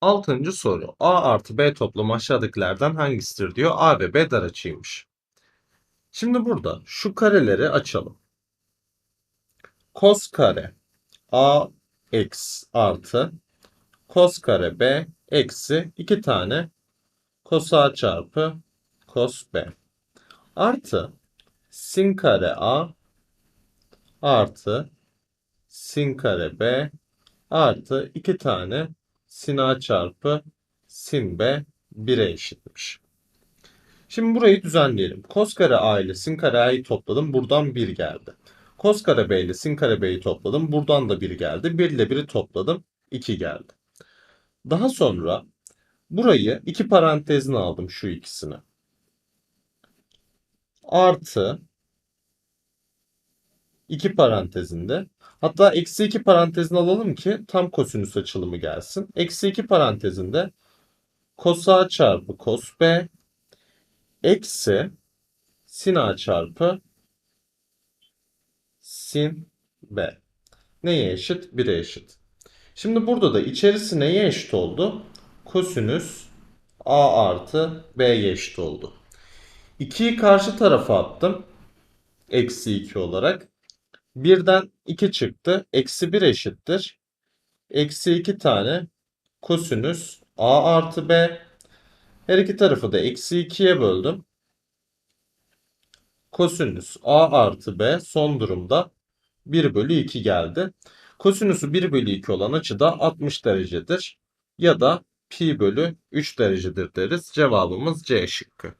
Altıncı soru. A artı B toplamı aşağıdakilerden hangisidir diyor. A ve B dar açıymış. Şimdi burada şu kareleri açalım. Kos kare A x artı kos kare B eksi iki tane kos A çarpı kos B artı sin kare A artı sin kare B artı iki tane sin A çarpı sin B 1'e eşitmiş. Şimdi burayı düzenleyelim. Kos kare A ile sin kare A'yı topladım. Buradan 1 geldi. Kos kare B ile sin kare B'yi topladım. Buradan da 1 geldi. 1 ile 1'i topladım. 2 geldi. Daha sonra burayı iki parantezine aldım şu ikisini. Artı iki parantezinde. Hatta eksi iki parantezini alalım ki tam kosinüs açılımı gelsin. Eksi iki parantezinde kos A çarpı kos B eksi sin A çarpı sin B. Neye eşit? 1'e eşit. Şimdi burada da içerisi neye eşit oldu? Kosinüs A artı B'ye eşit oldu. 2'yi karşı tarafa attım. Eksi 2 olarak. Birden 2 çıktı. Eksi 1 eşittir. Eksi 2 tane kosinüs A artı B. Her iki tarafı da eksi 2'ye böldüm. Kosinüs A artı B son durumda 1 bölü 2 geldi. Kosinüsü 1 bölü 2 olan açı da 60 derecedir. Ya da pi bölü 3 derecedir deriz. Cevabımız C şıkkı.